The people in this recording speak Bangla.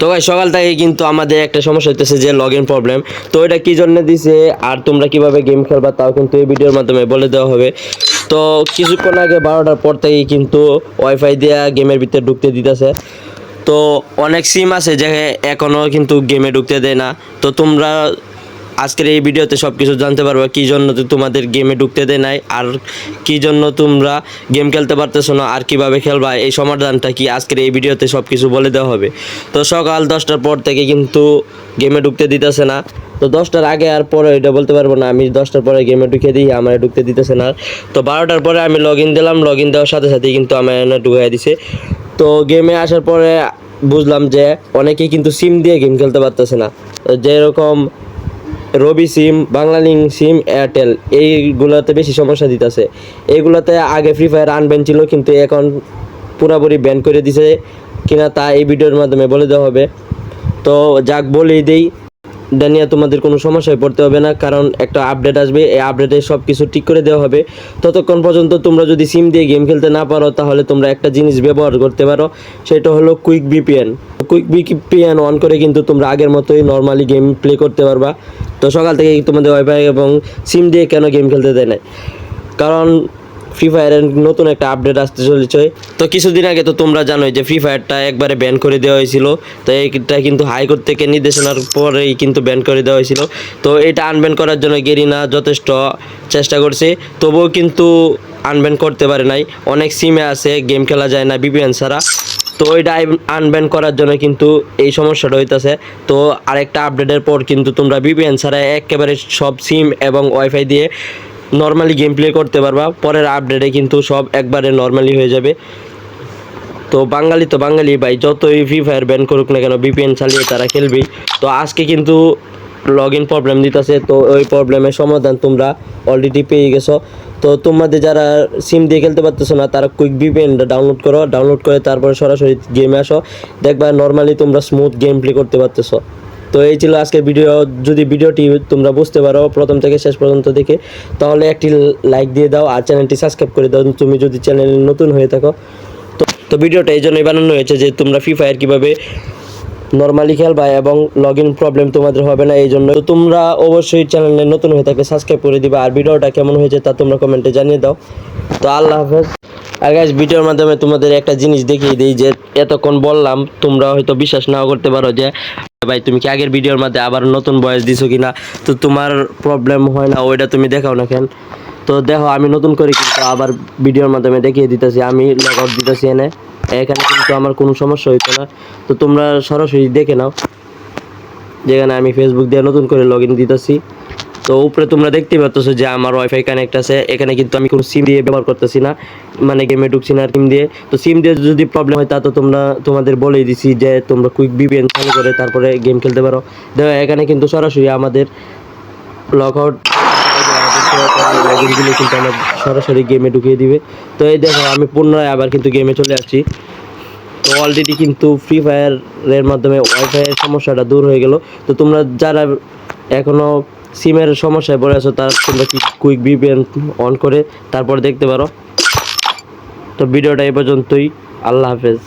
তো ভাই, সকাল থেকে কিন্তু আমাদের একটা সমস্যা হইতেছে যে লগ ইন প্রবলেম তো এটা কি জন্য দিছে আর তোমরা কীভাবে গেম খেলবা তাও কিন্তু এই ভিডিওর মাধ্যমে বলে দেওয়া হবে। তো কিছুক্ষণ আগে বারোটার পর থেকেই কিন্তু ওয়াইফাই দেওয়া গেমের ভিতরে ঢুকতে দিতেছে। তো অনেক সিম আছে যে এখনও কিন্তু গেমে ঢুকতে দেয় না। তো তোমরা আজকের এই ভিডিওতে সব কিছু জানতে পারবে কী জন্য তোমাদের গেমে ঢুকতে দেয় নাই, আর কী জন্য তোমরা গেম খেলতে পারতেছো না, আর কীভাবে খেলবা, এই সমাধানটা কি আজকের এই ভিডিওতে সব কিছু বলে দেওয়া হবে। তো সকাল দশটার পর থেকে কিন্তু গেমে ঢুকতে দিতেছে না। তো দশটার আগে আর পরে এটা বলতে পারব না, আমি দশটার পরে গেমে ঢুকে দিই, আমার ঢুকতে দিতেছে না। তো বারোটার পরে আমি লগ ইন দিলাম লগ ইন দেওয়ার সাথে সাথেই কিন্তু আমার ঢুকাই দিছে। তো গেমে আসার পরে বুঝলাম যে অনেকেই কিন্তু সিম দিয়ে গেম খেলতে পারতেছে না। যেরকম রবি সিম বাংলালিং সিম, এয়ারটেল, এইগুলোতে বেশি সমস্যা দিতেছে। এইগুলোতে আগে ফ্রি ফায়ার আনব্যান ছিল, কিন্তু এখন পুরোপুরি ব্যান করে দিছে কিনা তা এই ভিডিওর মাধ্যমে বলে দেওয়া হবে। তো যাক, বলেই দেই। এটা নিয়ে তোমাদের কোনো সমস্যায় পড়তে হবে না, কারণ একটা আপডেট আসবে, এই আপডেটে সব কিছু ঠিক করে দেওয়া হবে। ততক্ষণ পর্যন্ত তোমরা যদি সিম দিয়ে গেম খেলতে না পারো, তাহলে তোমরা একটা জিনিস ব্যবহার করতে পারো, সেটা হলো quick VPN quick VPN on করে কিন্তু তোমরা আগের মতোই নর্মালি গেম প্লে করতে পারবা। তো সকাল থেকে তোমাদের ওয়াইফাই এবং সিম দিয়ে কেন গেম খেলতে দেয় না কারণ ফ্রি ফায়ারের নতুন একটা আপডেট আসতে চলেছে। তো কিছুদিন আগে তো তোমরা জানোই যে ফ্রি ফায়ারটা একবারে ব্যান করে দেওয়া হয়েছিল। তো এইটা কিন্তু হাইকোর্ট থেকে নির্দেশনার পরেই কিন্তু ব্যান করে দেওয়া হয়েছিল। তো এটা আনব্যান করার জন্য গেরিনা যথেষ্ট চেষ্টা করছে। তবুও কিন্তু আনব্যান করতে পারে নাই। অনেক সিমে আছে গেম খেলা যায় না বিপিএন ছাড়া। তো ওইটা আনব্যান করার জন্য কিন্তু এই সমস্যাটা হইতাছে। তো আরেকটা আপডেটের পর কিন্তু তোমরা বিপিএন ছাড়া একেবারে সব সিম এবং ওয়াইফাই দিয়ে নর্মালি গেম প্লে করতে পারবা। পরের আপডেটে কিন্তু সব একবারে নর্মালি হয়ে যাবে। তো বাঙালি তো বাঙালি ভাই, যতই ফ্রি ফায়ার ব্যান করুক না কেন বিপিএন চালিয়ে তারা খেলবেই। তো আজকে কিন্তু লগ ইন প্রবলেম দিতেছে, তো ওই প্রবলেমের সমাধান তোমরা অলরেডি পেয়ে গেছো। তো তোমাদের যারা সিম দিয়ে খেলতে পারতেছো না, তারা কুইক বিপিএনটা ডাউনলোড করো ডাউনলোড করে তারপরে সরাসরি গেমে আসো। দেখবা নর্মালি তোমরা স্মুথ গেম প্লে করতে পারতেছো। তো এই ছিল আজকের ভিডিও যদি ভিডিওটি তোমরা বুঝতে পারো প্রথম থেকে শেষ পর্যন্ত দেখে, তাহলে একটি লাইক দিয়ে দাও আর চ্যানেলটি সাবস্ক্রাইব করে দাও। তুমি যদি চ্যানেলে নতুন হয়ে থাকো, তো ভিডিওটা এই জন্যই বানানো হয়েছে যে তোমরা ফ্রি ফায়ার কীভাবে নর্মালি খেলবা এবং লগ ইন প্রবলেম তোমাদের হবে না এই জন্য তোমরা অবশ্যই চ্যানেলে নতুন হয়ে থাকলে সাবস্ক্রাইব করে দিবা, আর ভিডিওটা কেমন হয়েছে তা তোমরা কমেন্টে জানিয়ে দাও। তো আল্লাহ হাফেজ। আর গাইজ ভিডিওর মাধ্যমে তোমাদের একটা জিনিস দেখিয়ে দিই, যে এতক্ষণ বললাম, তোমরা হয়তো বিশ্বাস নাও করতে পারো যে, ভাই, তুমি কি আগের ভিডিওর মধ্যে আবার নতুন বয়স দিছো কিনা? তো তোমার প্রবলেম হয় না, ওইটা তুমি দেখাও না কেন? তো দেখো, আমি নতুন করে কিন্তু আবার ভিডিওর মাধ্যমে দেখিয়ে দিতেছি, আমি লগ আউট দিতেছি এনে। এখানে কিন্তু আমার কোনো সমস্যা হইতো না। তো তোমরা সরাসরি দেখে নাও, যেখানে আমি ফেসবুক দিয়ে নতুন করে লগ ইন দিতেছি। তো উপরে তোমরা দেখতে পাচ্ছ যে আমার ওয়াইফাই কানেক্ট আছে। এখানে কিন্তু আমি কোনো সিম দিয়ে ব্যবহার করতেছি না মানে গেমে ঢুকছি না সিম দিয়ে। তো সিম দিয়ে যদি প্রবলেম হয়, তা তো তোমরা, তোমাদের বলেই দিছি যে তোমরা কুইক বিপিএন চালু করে তারপরে গেম খেলতে পারো। দেখো, এখানে কিন্তু সরাসরি আমাদের লগ আউট কিন্তু আমার সরাসরি গেমে ঢুকিয়ে দিবে। তো এই দেখো, আমি পুনরায় আবার কিন্তু গেমে চলে আসছি। তো অলরেডি কিন্তু ফ্রি ফায়ারের মাধ্যমে ওয়াইফাইয়ের সমস্যাটা দূর হয়ে গেল। তো তোমরা যারা এখনও সিমের সমস্যায় পড়ে আছো, তারা তোমরা কি কুইক ভিপিএন অন করে তারপর দেখতে পারো। তো ভিডিওটা এই পর্যন্তই। আল্লাহ হাফেজ।